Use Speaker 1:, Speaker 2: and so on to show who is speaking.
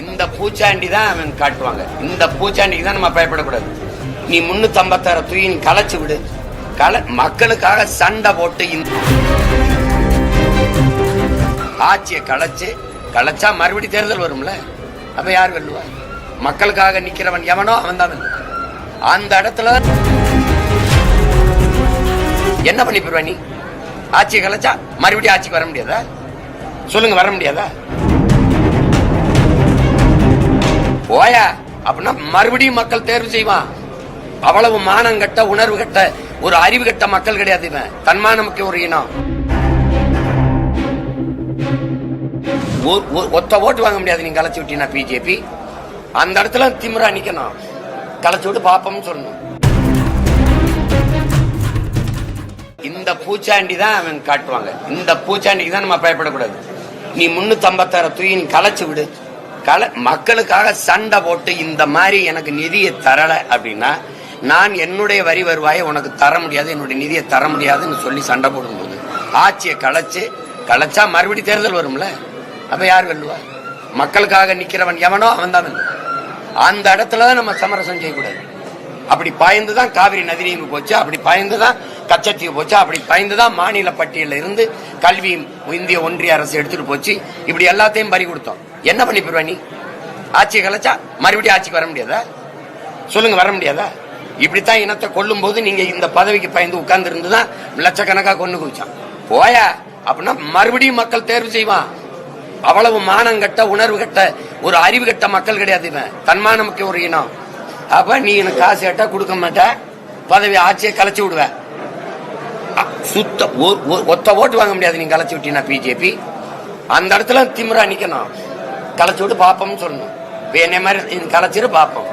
Speaker 1: இந்த பூச்சாண்டி தான் அவன் காட்டுவாங்க. இந்த பூச்சாண்டிக்கு தான் நம்ம பயப்படக்கூடாது. நீ முன்னூத்தி ஐம்பத்தாறு தூக்கி கலைச்சு விடு. களை மக்களுக்காக சண்டை போட்டு இந்த ஆட்சியை கலைச்சு கலைச்சா மறுபடி தேர்தல் வரும்ல? அப்ப யார் வெல்லுவா? மக்களுக்காக நிக்கிறவன் எவனோ அவன் தான் அந்த இடத்துல என்ன பண்ணி போயிருவா நீ? ஆட்சியை கலைச்சா மறுபடியும் ஆட்சிக்கு வர முடியாதா? சொல்லுங்க வர முடியாதா? போயா? அப்படின்னா மறுபடியும் மக்கள் தேர்வு செய்வான். அவ்வளவு மானம் கட்ட உணர்வு கட்ட ஒரு அறிவு கட்ட மக்கள் கிடையாது இவன். தன்மானமுக்கு ஒரு இனம். ஒ- ஒத்த ஓட்டு வாங்க முடியாது நீங்க கலைச்சு விட்டீங்கன்னா பிஜேபி அந்த இடத்துல திமிரா நிக்கணும். கலைச்சு விட்டு பாப்போம்னு சொல்லணும். இந்த பூச்சாண்டி தான் அவன் காட்டுவாங்க. இந்த பூச்சாண்டிக்கு தான் நம்ம பயப்படக்கூடாது. நீ முன்னூத்தி ஐம்பத்தாறு தூயின் கலைச்சு விடு. கல மக்களுக்காக சண்டை போட்டு இந்த மாதிரி எனக்கு நிதியை தரல அப்படின்னா நான் என்னுடைய வரி வருவாயை உனக்கு தர முடியாது என்னுடைய நிதியை தர முடியாதுன்னு சொல்லி சண்டை போடும்போது ஆட்சியை கலைச்சு கலைச்சா மறுபடி தேர்தல் வரும்ல? அப்ப யார் வெல்லுவா? மக்களுக்காக நிக்கிறவன் எவனோ அவன் தான் அந்த இடத்துல தான் நம்ம சமரசம் செய்யக்கூடாது. அப்படி பாய்ந்து தான் காவிரி நதி நீங்க போச்சு அப்படி பாய்ந்து தான் கச்சத்தீவு போச்சு அப்படி பாய்ந்து தான் மாநில பட்டியலில் இருந்து கல்வியும் இந்திய ஒன்றிய அரசு எடுத்துட்டு போச்சு. இப்படி எல்லாத்தையும் பறி கொடுத்தோம். என்ன பண்ணி போயிருவா நீ? ஆட்சியை கலைச்சா மறுபடியும் ஆட்சிக்கு வர முடியாதா? சொல்லுங்க வர முடியாதா? இப்படித்தான் இனத்தை கொல்லும் போது நீங்க இந்த பதவிக்கு பயந்து உட்கார்ந்து இருந்துதான் லட்சக்கணக்கா கொண்டு குவிச்சான். போயா? அப்படின்னா மறுபடியும் மக்கள் தேர்வு செய்வான். அவ்வளவு மானம் கட்ட உணர்வு கட்ட ஒரு அறிவு கட்ட மக்கள் கிடையாது இவன். தன்மானமுக்கு ஒரு இனம். அப்ப நீ எனக்கு காசு கேட்டா கொடுக்க மாட்ட. பதவி ஆட்சியை கலைச்சு விடுவ. சுத்த ஒ- ஒத்த ஓட்டு வாங்க முடியாது. நீ கலைச்சு விட்டீங்கன்னா பிஜேபி அந்த இடத்துல திமிரா நிக்கணும். கலைச்சு விட்டு பார்ப்போம்னு சொல்லணும். இப்ப என்னை மாதிரி கலைச்சிட்டு பார்ப்போம்